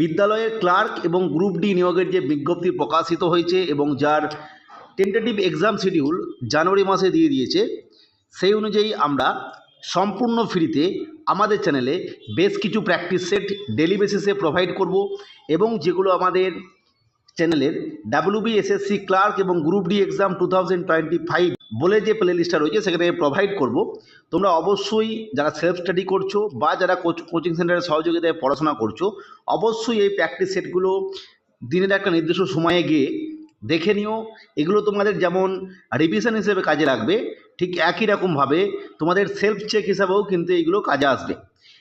বিদ্যালয়ের ক্লার্ক এবং group D নিয়োগের যে বিজ্ঞপ্তি প্রকাশিত হয়েছে এবং যার টেন্টেটিভ এক্সাম শিডিউল জানুয়ারি মাসে দিয়ে দিয়েছে, সেই অনুযায়ী আমরা সম্পূর্ণ ফ্রিতে আমাদের চ্যানেলে বেশ কিছু প্র্যাকটিস সেট ডেলি বেসিসে প্রোভাইড করব এবং যেগুলো আমাদের চ্যানেলের ডাব্লিউবি এসএসসি ক্লার্ক এবং group D exam two thousand twenty five বলে যে প্লে লিস্টটা রয়েছে সেখানে প্রোভাইড করব। তোমরা অবশ্যই যারা সেলফ স্টাডি করছ বা যারা কোচিং সেন্টারের সহযোগিতায় পড়াশোনা করছ, অবশ্যই এই প্র্যাকটিস সেটগুলো দিনের একটা নির্দিষ্ট সময়ে গিয়ে দেখে নিও। এগুলো তোমাদের যেমন রিভিশন হিসেবে কাজে লাগবে, ঠিক একই রকমভাবে তোমাদের সেলফ চেক হিসাবেও কিন্তু এগুলো কাজে আসবে।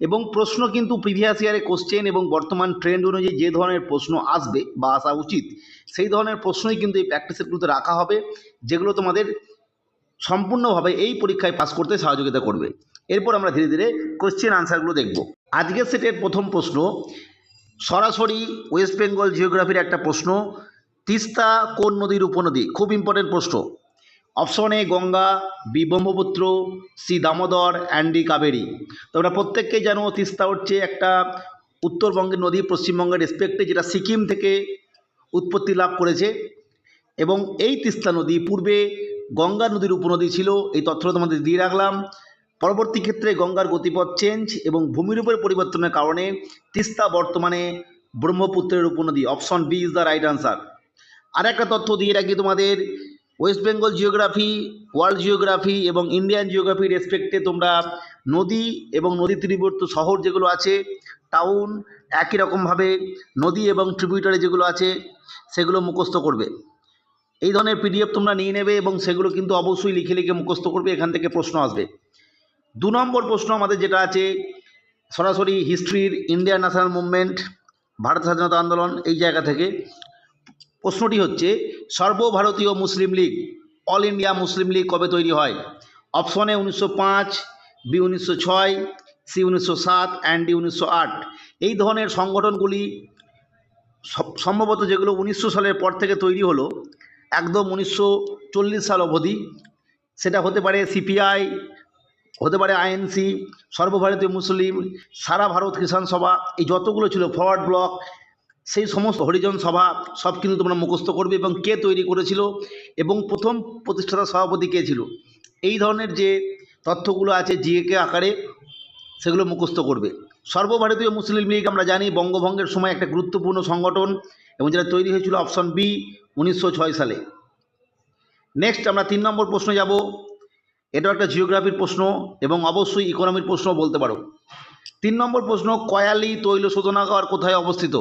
এবং প্রশ্ন কিন্তু প্রিভিয়াস ইয়ারে কোশ্চেন এবং বর্তমান ট্রেন্ড অনুযায়ী যে ধরনের প্রশ্ন আসবে বা আসা উচিত, সেই ধরনের প্রশ্নই কিন্তু এই প্র্যাকটিস সেটগুলোতে রাখা হবে, যেগুলো তোমাদের সম্পূর্ণভাবে এই পরীক্ষায় পাস করতে সহযোগিতা করবে। এরপর আমরা ধীরে ধীরে কোশ্চেন আনসারগুলো দেখব। আজকের সেটের প্রথম প্রশ্ন, সরাসরি ওয়েস্ট বেঙ্গল জিওগ্রাফির একটা প্রশ্ন, তিস্তা কোন নদীর উপনদী? খুব ইম্পর্টেন্ট প্রশ্ন। Option A Ganga, B Brahmaputra, C Damodar and D Kaveri. তোমরা প্রত্যেককেই জানো তিস্তা হচ্ছে একটা উত্তরবঙ্গের নদী, পশ্চিমবঙ্গের রেসপেক্টে যেটা সিকিম থেকে উৎপত্তি লাভ করেছে। এবং এই তিস্তা নদী পূর্বে গঙ্গা নদীর উপনদী ছিল, এই তথ্য তোমাদের দিয়ে রাখলাম। পরবর্তী ক্ষেত্রে গঙ্গার গতিপথ চেঞ্জ এবং ভূমিরূপের পরিবর্তনের কারণে তিস্তা বর্তমানে ব্রহ্মপুত্রের উপনদী। Option B is the right answer আর একটা তথ্য দিয়ে রাখি তোমাদের West Bengal geography world geography এবং ইন্ডিয়ান জিওগ্রাফি রেসপেক্টে তোমরা নদী এবং নদী তীরবর্তী শহর যেগুলো আছে টাউন একই রকমভাবে নদী এবং ট্রিবিউটারি যেগুলো আছে, সেগুলো মুখস্থ করবে। এই ধরনের পিডিএফ তোমরা নিয়ে নেবে এবং সেগুলো কিন্তু অবশ্যই লিখে লিখে মুখস্থ করবে, এখান থেকে প্রশ্ন আসবে। দু নম্বর প্রশ্ন আমাদের যেটা আছে, সরাসরি হিস্ট্রির ইন্ডিয়ান ন্যাশনাল মুভমেন্ট ভারত স্বাধীনতা আন্দোলন এই জায়গা থেকে। প্রশ্নটি হচ্ছে, সর্বভারতীয় Muslim League all India Muslim League কবে তৈরি হয়? অপশন উনিশশো পাঁচ বি উনিশশো ছয় সি উনিশশো সাত অ্যান্ড ডি উনিশশো আট। এই ধরনের সংগঠনগুলি সম্ভবত যেগুলো উনিশশো সালের পর থেকে তৈরি হলো, একদম উনিশশো চল্লিশ সাল অবধি, সেটা হতে পারে সিপিআই হতে পারে আইএনসি সর্বভারতীয় মুসলিম, সারা ভারত কিষাণ সভা, এই যতগুলো ছিল ফরওয়ার্ড ব্লক সেই সমস্ত হরিজন সভা সব কিন্তু তোমরা মুখস্থ করবে এবং কে তৈরি করেছিল এবং প্রথম প্রতিষ্ঠাতা সভাপতি কে ছিল। এই ধরনের যে তথ্যগুলো আছে জিএকে আকারে সেগুলো মুখস্থ করবে। সর্বভারতীয় মুসলিম লীগ আমরা জানি বঙ্গভঙ্গের সময় একটা গুরুত্বপূর্ণ সংগঠন এবং যেটা তৈরি হয়েছিল অপশন বি উনিশশো ছয় সালে। নেক্সট আমরা তিন নম্বর প্রশ্ন যাব। এটাও একটা জিওগ্রাফির প্রশ্ন এবং অবশ্যই ইকোনমির প্রশ্ন বলতে পারো। তিন নম্বর প্রশ্ন, কয়ালি তৈল শোধনাগার কোথায় অবস্থিত?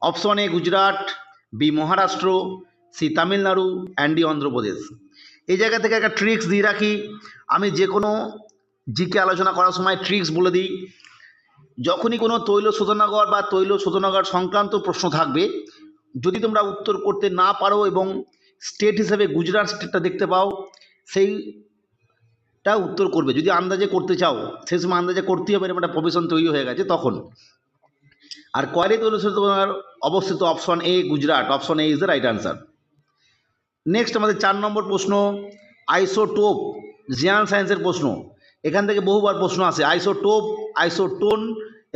Option A Gujarat, B Maharashtra, C Tamil Nadu and Andhra Pradesh. এই জায়গা থেকে একটা ট্রিক্স দিয়ে রাখি। আমি যে কোনো জিকে আলোচনা করার সময় ট্রিক্স বলে দিই। যখনই কোনো তৈল শোধনাগর বা তৈল শোধনাগার সংক্রান্ত প্রশ্ন থাকবে, যদি তোমরা উত্তর করতে না পারো এবং স্টেট হিসেবে গুজরাট স্টেটটা দেখতে পাও, সেইটা উত্তর করবে। যদি আন্দাজে করতে চাও সেই সময় আন্দাজে করতেই হবে, এরকম একটা প্রফেশন তৈরি হয়ে গেছে তখন। আর কয়লি তৈল শোধনাগার অবস্থিত option A Gujarat option A is the right answer next আমাদের চার নম্বর প্রশ্ন আইসোটোপ জিয়ান সায়েন্সের প্রশ্ন। এখান থেকে বহুবার প্রশ্ন আসে আইসোটোপ আইসোটোন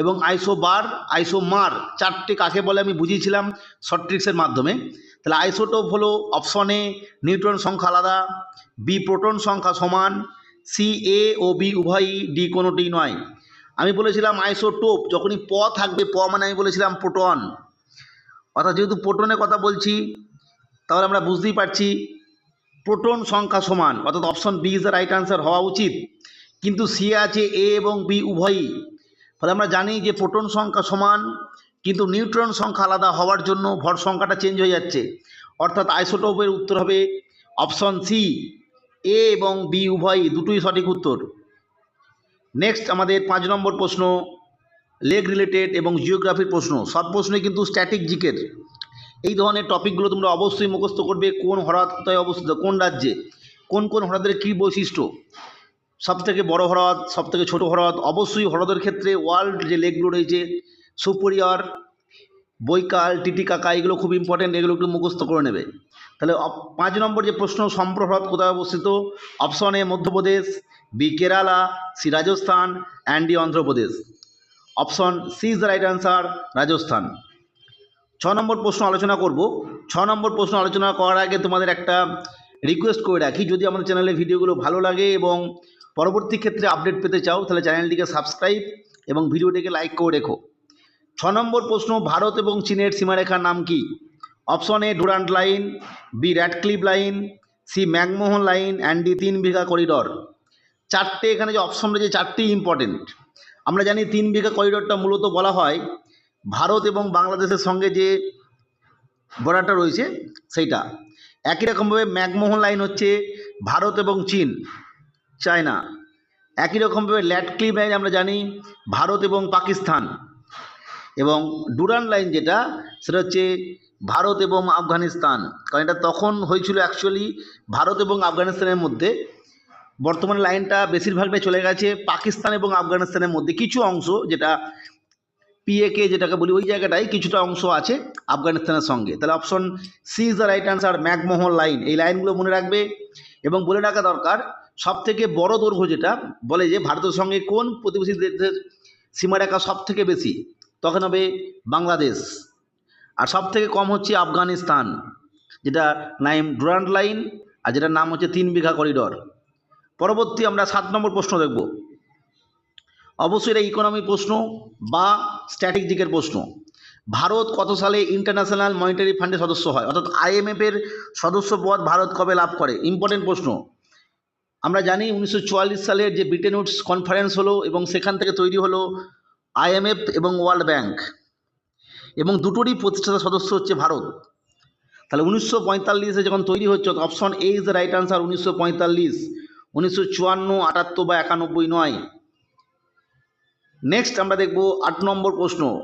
এবং আইসোবার আইসোমার চারটে কাকে বলে আমি বুঝিয়েছিলাম শর্ট ট্রিক্সের মাধ্যমে। তাহলে আইসোটোপ হলো অপশনে নিউট্রন সংখ্যা আলাদা বি প্রোটন সংখ্যা সমান সি এ ও বি উভয়ই ডি কোনোটি নয়। আমি বলেছিলাম আইসোটোপ, যখনই প থাকবে, প মানে আমি বলেছিলাম প্রোটন। অর্থাৎ যেহেতু প্রোটনের কথা বলছি, তাহলে আমরা বুঝতেই পারছি প্রোটন সংখ্যা সমান, অর্থাৎ option B is the right answer হওয়া উচিত। কিন্তু সি আছে এ এবং বি উভয়ই। ফলে আমরা জানি যে প্রোটন সংখ্যা সমান, কিন্তু নিউট্রন সংখ্যা আলাদা হওয়ার জন্য ভর সংখ্যাটা চেঞ্জ হয়ে যাচ্ছে। অর্থাৎ আইসোটোপের উত্তর হবে অপশন সি, এ এবং বি উভয়ই, দুটোই সঠিক উত্তর। নেক্সট আমাদের পাঁচ নম্বর প্রশ্ন লেগ রিলেটেড এবং জিওগ্রাফির প্রশ্ন। সব প্রশ্নই কিন্তু স্ট্যাটিক জিকের এই ধরনের টপিকগুলো তোমরা অবশ্যই মুখস্থ করবে, কোন হ্রদ কোথায় অবস্থিত, কোন রাজ্যে, কোন কোন হ্রদের কী বৈশিষ্ট্য, সবথেকে বড় হ্রদ, সবথেকে ছোট হ্রদ, অবশ্যই হ্রদের ক্ষেত্রে ওয়ার্ল্ড যে লেকগুলো রয়েছে, সুপরিয়র, বৈকাল, টিটিকাকা, এগুলো খুব ইম্পর্টেন্ট এগুলো একটু মুখস্থ করে নেবে। তাহলে পাঁচ নম্বর যে প্রশ্ন সম্প্র হ্রদ কোথায় অবস্থিত? Option A, Madhya Pradesh, B, Kerala, C, Rajasthan and D Andhra Pradesh. Option C is the right answer, Rajasthan. ছ নম্বর প্রশ্ন আলোচনা করব। ছ নম্বর প্রশ্ন আলোচনা করার আগে তোমাদের একটা রিকোয়েস্ট করে রাখি। যদি আমাদের চ্যানেলে ভিডিওগুলো ভালো লাগে এবং পরবর্তী ক্ষেত্রে আপডেট পেতে চাও, তাহলে চ্যানেলটিকে সাবস্ক্রাইব এবং ভিডিওটিকে লাইক করে রেখো। ছ নম্বর প্রশ্ন, ভারত এবং চীনের সীমারেখার নাম কি? Option A Durand line B Radcliffe line C McMahon line and D Tin Bigha corridor চারটে এখানে যে অপশন রয়েছে, চারটেই ইম্পর্টেন্ট আমরা জানি তিন বিঘা করিডরটা মূলত বলা হয় ভারত এবং বাংলাদেশের সঙ্গে যে বর্ডারটা রয়েছে, সেইটা। একই রকমভাবে ম্যাকমোহন লাইন হচ্ছে ভারত এবং চীন, চায়না। একই রকমভাবে ল্যাটক্লিপ লাইন আমরা জানি ভারত এবং পাকিস্তান। এবং ডুরান লাইন যেটা, সেটা হচ্ছে ভারত এবং আফগানিস্তান। কারণ এটা তখন হয়েছিল অ্যাকচুয়ালি ভারত এবং আফগানিস্তানের মধ্যে। বর্তমানে লাইনটা বেশিরভাগটাই চলে গেছে পাকিস্তান এবং আফগানিস্তানের মধ্যে। কিছু অংশ যেটা পিএকে যেটাকে বলি, ওই জায়গাটায় কিছুটা অংশ আছে আফগানিস্তানের সঙ্গে। তাহলে option C is the right answer McMahon line. এই লাইনগুলো মনে রাখবে এবং বলে রাখা দরকার সব থেকে বড় দৈর্ঘ্য যেটা বলে যে ভারতের সঙ্গে কোন প্রতিবেশী দেশের সীমারেখা সব থেকে বেশি, তখন হবে বাংলাদেশ। আর সব থেকে কম হচ্ছে আফগানিস্তান, যেটা নাইম ডুরান্ট লাইন আর যেটার নাম হচ্ছে তিন বিঘা করিডর। পরবর্তী আমরা সাত নম্বর প্রশ্ন দেখব। অবশ্যই এটা ইকোনমি প্রশ্ন বা স্ট্যাটিক দিকের প্রশ্ন। ভারত কত সালে ইন্টারন্যাশনাল মনিটারি ফান্ডের সদস্য হয়? অর্থাৎ আইএমএফের সদস্য পদ ভারত কবে লাভ করে? ইম্পর্টেন্ট প্রশ্ন। আমরা জানি উনিশশো চুয়াল্লিশ সালের যে ব্রিটেন উডস কনফারেন্স হলো এবং সেখান থেকে তৈরি হলো আইএমএফ এবং ওয়ার্ল্ড ব্যাংক। এবং দুটোরই প্রতিষ্ঠাতা সদস্য হচ্ছে ভারত। তাহলে উনিশশো পঁয়তাল্লিশে যখন তৈরি হচ্ছে option A is the right answer উনিশশো পঁয়তাল্লিশ। উনিশশো চুয়ান্ন, আটাত্তর বা একানব্বই নয়। নেক্সট আমরা দেখব আট নম্বর প্রশ্ন।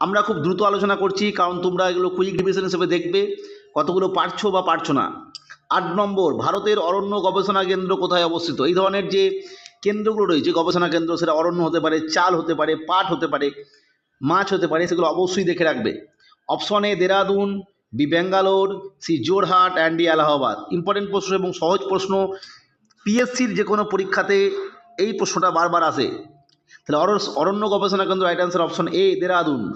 আমরা খুব দ্রুত আলোচনা করছি, কারণ তোমরা এগুলো কুইক ডিভিশন হিসেবে দেখবে, কতগুলো পারছ বা পারছ না। আট নম্বর, ভারতের অরণ্য গবেষণা কেন্দ্র কোথায় অবস্থিত? এই ধরনের যে কেন্দ্রগুলো রয়েছে গবেষণা কেন্দ্র, সেটা অরণ্য হতে পারে, চাল হতে পারে, পাট হতে পারে। মাছ হতে পারে, সেগুলো অবশ্যই দেখে রাখবে। Option Dehradun B Bangalore C Jorhat and D Allahabad important প্রশ্ন এবং সহজ প্রশ্ন পিএসসির যে কোনো পরীক্ষাতে এই প্রশ্নটা বারবার আসে। তাহলে অর- অরণ্য গবেষণা কেন্দ্র right answer option A Dehradun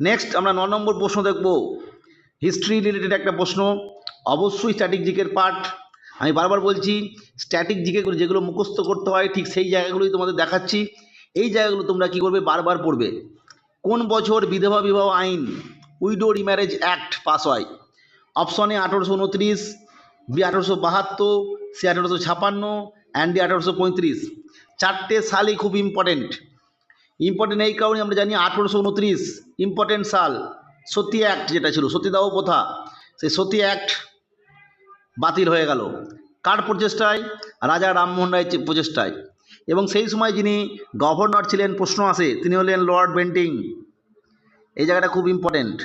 next আমরা ন নম্বর প্রশ্ন দেখব। হিস্ট্রি রিলেটেড একটা প্রশ্ন। অবশ্যই স্ট্যাটিক জিকের পার্ট আমি বারবার বলছি স্ট্যাটিক জিকে যেগুলো মুখস্থ করতে হয়, ঠিক সেই জায়গাগুলোই তোমাদের দেখাচ্ছি। এই জায়গাগুলো তোমরা কী করবে? বারবার পড়বে। কোন বছর বিধবা বিবাহ আইন, উইডো রিম্যারেজ অ্যাক্ট পাস হয়? অপশনে আঠারোশো উনত্রিশ, বি আঠারোশো বাহাত্তর, সি আঠারোশো ছাপান্ন, অ্যান্ড ডি আঠারোশো পঁয়ত্রিশ। চারটে সালই খুব ইম্পর্টেন্ট ইম্পর্টেন্ট এই কারণে আমরা জানি আঠেরোশো উনত্রিশ ইম্পর্টেন্ট সাল। সতী অ্যাক্ট যেটা ছিল সতীদাহ প্রথা। সেই সতী অ্যাক্ট বাতিল হয়ে গেল। কার প্রচেষ্টায়? রাজা রামমোহন রায়ের প্রচেষ্টায়। এবং সেই সময় যিনি গভর্নর ছিলেন, প্রশ্ন আসে, তিনি হলেন লর্ড বেন্টিং। এই জায়গাটা খুব ইম্পর্টেন্ট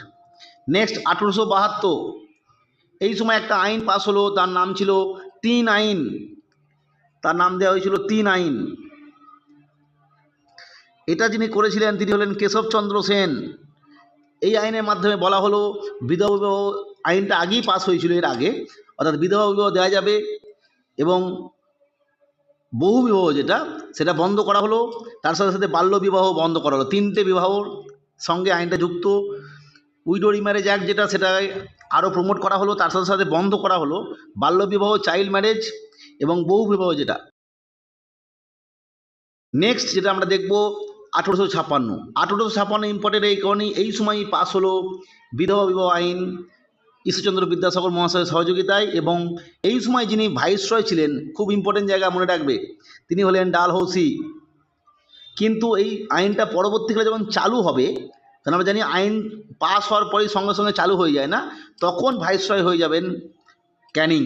নেক্সট আঠেরোশো বাহাত্তর। এই সময় একটা আইন পাস হলো, তার নাম ছিল তিন আইন। তার নাম দেওয়া হয়েছিল তিন আইন। এটা যিনি করেছিলেন, তিনি হলেন কেশবচন্দ্র সেন। এই আইনের মাধ্যমে বলা হলো, বিধবা বিবাহ আইনটা আগেই পাস হয়েছিল এর আগে, অর্থাৎ বিধবা বিবাহ দেওয়া যাবে এবং বহু বিবাহ যেটা, সেটা বন্ধ করা হলো, তার সাথে সাথে বাল্য বিবাহ বন্ধ করা হলো। তিনটে বিবাহর সঙ্গে আইনটা যুক্ত। উইডো রিম্যারেজ অ্যাক্ট যেটা সেটা আরও প্রমোট করা হলো, তার সাথে সাথে বন্ধ করা হলো বাল্য বিবাহ চাইল্ড ম্যারেজ এবং বহু বিবাহ যেটা। নেক্সট যেটা আমরা দেখব, আঠেরোশো ছাপ্পান্ন আঠেরোশো ছাপ্পান্ন ইম্পর্টেন্ট এই কারণেই এই সময়ই পাস হলো বিধবা বিবাহ আইন। ঈশ্বরচন্দ্র বিদ্যাসাগর মহাশয়ের সহযোগিতায় এবং এই সময় যিনি ভাইসরয় ছিলেন, খুব ইম্পর্টেন্ট জায়গা মনে রাখবে, তিনি হলেন ডালহৌসি। কিন্তু এই আইনটা পরবর্তীকালে যখন চালু হবে, কারণ আমরা জানি আইন পাস হওয়ার পরেই সঙ্গে সঙ্গে চালু হয়ে যায় না, তখন ভাইসরয় হয়ে যাবেন ক্যানিং।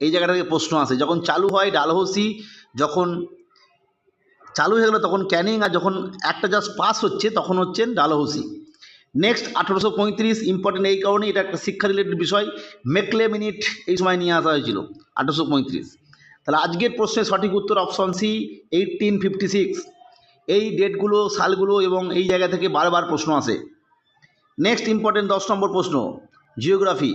এই জায়গাটা থেকে প্রশ্ন আসে, যখন চালু হয় ডালহৌসি, যখন চালু হয়ে গেলো তখন ক্যানিং আর যখন একটা জাস্ট পাস হচ্ছে, তখন হচ্ছেন ডালহৌসি। নেক্সট আঠেরোশো পঁয়ত্রিশ ইম্পর্টেন্ট এই কারণে এটা একটা শিক্ষা রিলেটেড বিষয়। মেকলে মিনিট এই সময় নিয়ে আসা হয়েছিল, আঠেরোশো পঁয়ত্রিশ। তাহলে আজকের প্রশ্নের সঠিক উত্তর option C eighteen fifty six এই ডেটগুলো, সালগুলো এবং এই জায়গা থেকে বারবার প্রশ্ন আসে। নেক্সট ইম্পর্টেন্ট দশ নম্বর প্রশ্ন জিওগ্রাফি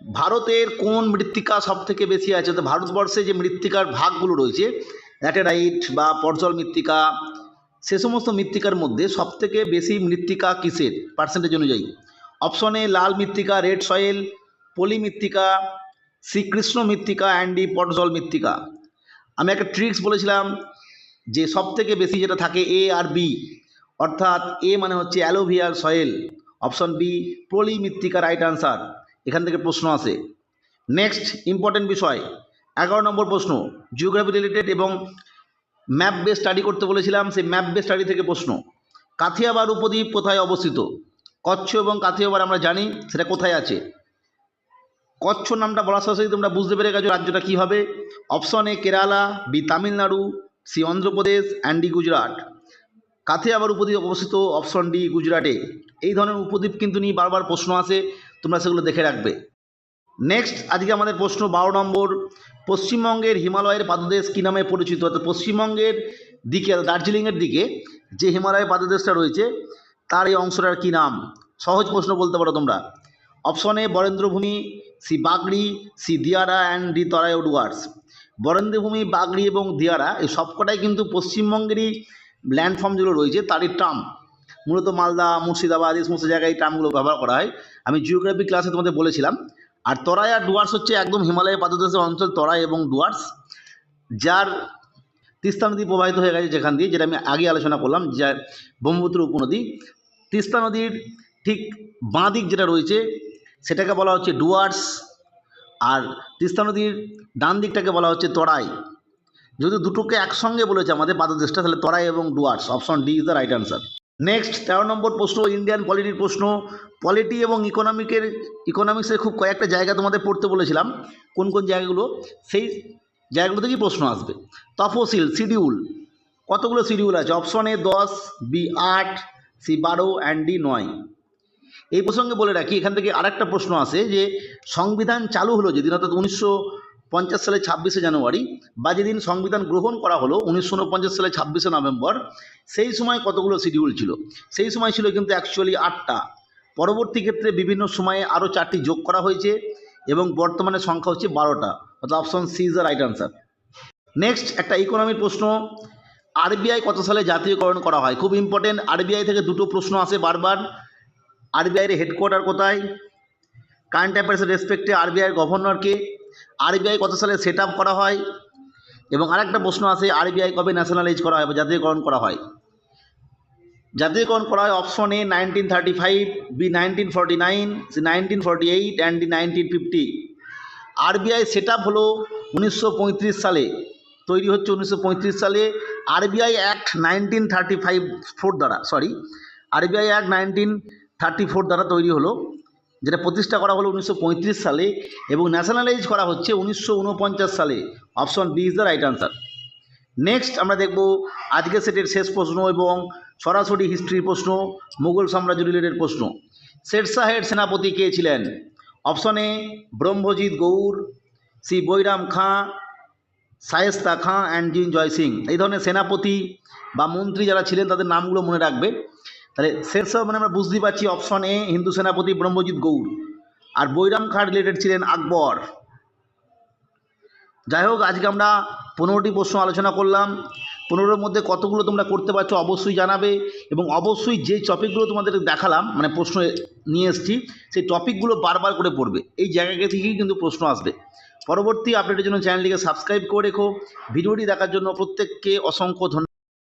ভারতের কোন মৃত্তিকা সব থেকে বেশি আছে? তো ভারতবর্ষে যে মৃত্তিকার ভাগগুলো রয়েছে, ল্যাটেরাইট বা পর্জল মৃত্তিকা সে সমস্ত মৃত্তিকার মধ্যে সবথেকে বেশি মৃত্তিকা কিসের? পার্সেন্টেজ অনুযায়ী। অপশন লাল মৃত্তিকা রেড সয়েল পলি মৃত্তিকা, শ্রীকৃষ্ণ মৃত্তিকা অ্যান্ডি পটজল মৃত্তিকা। আমি একটা ট্রিক্স বলেছিলাম যে সবথেকে বেশি যেটা থাকে এ আর বি অর্থাৎ এ মানে হচ্ছে অ্যালোভিয়ার সয়েল অপশন বি পলি মৃত্তিকা রাইট আনসার এখান থেকে প্রশ্ন আসে। নেক্সট ইম্পর্টেন্ট বিষয়। এগারো নম্বর প্রশ্ন। জিওগ্রাফি রিলেটেড এবং ম্যাপ বেস স্টাডি করতে বলেছিলাম, সেই ম্যাপ বেস স্টাডি থেকে প্রশ্ন। কাথিয়াবার উপদ্বীপ কোথায় অবস্থিত? কচ্ছ এবং কাথিয়াবার আমরা জানি, সেটা কোথায় আছে? কচ্ছ নামটা বলার সাথে সাথে তোমরা বুঝতে পেরে গেছো রাজ্যটা কী হবে option A Kerala B Tamil Nadu C Andhra Pradesh and D Gujarat Kathiawar উপদ্বীপ অবস্থিত অপশন ডি গুজরাটে এই ধরনের উপদ্বীপ কিন্তু নিয়ে বারবার প্রশ্ন আসে, তোমরা সেগুলো দেখে রাখবে। নেক্সট আজকে আমাদের প্রশ্ন বারো নম্বর। পশ্চিমবঙ্গের হিমালয়ের পাদদেশ কী নামে পরিচিত? অর্থাৎ পশ্চিমবঙ্গের দিকে দার্জিলিংয়ের দিকে যে হিমালয়ের পাদদেশটা রয়েছে, তার এই অংশটার কী নাম? সহজ প্রশ্ন বলতে পারো তোমরা। Option A Barendrabhumi, C Bagri, C Diyara and D Terai Dooars Barendrabhumi, Bagri এবং দিয়ারা, এই সবকটাই কিন্তু পশ্চিমবঙ্গেরই ল্যান্ডফর্ম যেগুলো রয়েছে, তারই ট্রাম মূলত মালদা, মুর্শিদাবাদ, এই সমস্ত জায়গায় এই ট্রামগুলো ব্যবহার করা হয়। আমি জিওগ্রাফি ক্লাসে তোমাদের বলেছিলাম। আর তরাই আর ডুয়ার্স হচ্ছে একদম হিমালয়ের পাদদেশের অঞ্চল, তরাই এবং ডুয়ার্স, যার তিস্তা নদী প্রবাহিত হয়ে গেছে যেখান দিয়ে, যেটা আমি আগে আলোচনা করলাম, যা ব্রহ্মপুত্র উপনদী। তিস্তা নদীর ঠিক বাঁ দিক যেটা রয়েছে, সেটাকে বলা হচ্ছে ডুয়ার্স, আর তিস্তা নদীর ডান দিকটাকে বলা হচ্ছে তরাই। যদি দুটোকে একসঙ্গে বলেছে আমাদের পাদদেশটা, তাহলে তরাই এবং Dooars, option D is the right answer next তেরো নম্বর প্রশ্ন ইন্ডিয়ান পলিটির প্রশ্ন। পলিটি এবং ইকোনমিকের ইকোনমিক্সের খুব কয়েকটা জায়গা তোমাদের পড়তে বলেছিলাম। কোন কোন জায়গাগুলো? সেই জায়গাগুলো থেকেই প্রশ্ন আসবে? তফসিল শিডিউল কতগুলো শিডিউল আছে? অপশন এ দশ বি আট সি বারো অ্যান্ড ডি নয়। এই প্রসঙ্গে বলে রাখি, এখান থেকে আরেকটা প্রশ্ন আসে যে, সংবিধান চালু হলো যেদিন, অর্থাৎ উনিশশো পঞ্চাশ সালে ছাব্বিশে জানুয়ারি বা যেদিন সংবিধান গ্রহণ করা হলো উনিশশো উনপঞ্চাশ সালে ছাব্বিশে নভেম্বর। সেই সময় কতগুলো শিডিউল ছিল? সেই সময় ছিল কিন্তু অ্যাকচুয়ালি আটটা। পরবর্তী ক্ষেত্রে বিভিন্ন সময়ে আরও চারটি যোগ করা হয়েছে এবং বর্তমানে সংখ্যা হচ্ছে বারোটা। অর্থাৎ option C is the right answer next একটা ইকোনমির প্রশ্ন। আরবিআই কত সালে জাতীয়করণ করা হয়? খুব ইম্পর্টেন্ট আরবিআই থেকে দুটো প্রশ্ন আসে বারবার। আরবিআইয়ের হেডকোয়ার্টার কোথায়? কারেন্ট অ্যাফেয়ার্সের রেসপেক্টে আরবিআইয়ের গভর্নরকে আরবিআই কত সালে সেট করা হয়? এবং আরেকটা প্রশ্ন আছে আরবিআই কবে ন্যাশনালাইজ করা হয় বা জাতীয়করণ করা হয়? জাতীয়করণ করা হয় option A nineteen thirty five B nineteen forty nine C nineteen forty eight and D nineteen fifty RBI set up হলো উনিশশো পঁয়ত্রিশ সালে। তৈরি হচ্ছে উনিশশো পঁয়ত্রিশ সালে RBI act nineteen thirty five four দ্বারা sorry RBI act nineteen thirty four দ্বারা তৈরি হলো। যেটা প্রতিষ্ঠা করা হলো উনিশশো পঁয়ত্রিশ সালে এবং ন্যাশনালাইজ করা হচ্ছে উনিশশো উনপঞ্চাশ সালে। Option B is the right answer next আমরা দেখব আজকে সেটের শেষ প্রশ্ন এবং সরাসরি হিস্ট্রির প্রশ্ন, মুঘল সাম্রাজ্য রিলেটেড প্রশ্ন। শেরশাহের সেনাপতি কে ছিলেন? Option A Brahmajit Gaur C Bairam Khan, Shaista Khan and জিন জয় সিং এই ধরনের সেনাপতি বা মন্ত্রী যারা ছিলেন তাদের নামগুলো মনে রাখবে। তাহলে শেরশাহ মানে আমরা বুঝতেই পারছি অপশন এ হিন্দু সেনাপতি ব্রহ্মজিৎ গৌর আর বৈরাম খাঁ রিলেটেড ছিলেন আকবর। যাই হোক, আজকে আমরা পনেরোটি প্রশ্ন আলোচনা করলাম। পনেরোর মধ্যে কতগুলো তোমরা করতে পারছ অবশ্যই জানাবে এবং অবশ্যই যে টপিকগুলো তোমাদের দেখালাম মানে প্রশ্ন নিয়ে এসেছি, সেই টপিকগুলো বারবার করে পড়বে। এই জায়গা থেকেই কিন্তু প্রশ্ন আসবে। পরবর্তী আপডেটের জন্য চ্যানেলটিকে সাবস্ক্রাইব করে রেখো। ভিডিওটি দেখার জন্য প্রত্যেককে অসংখ্য ধন্যবাদ।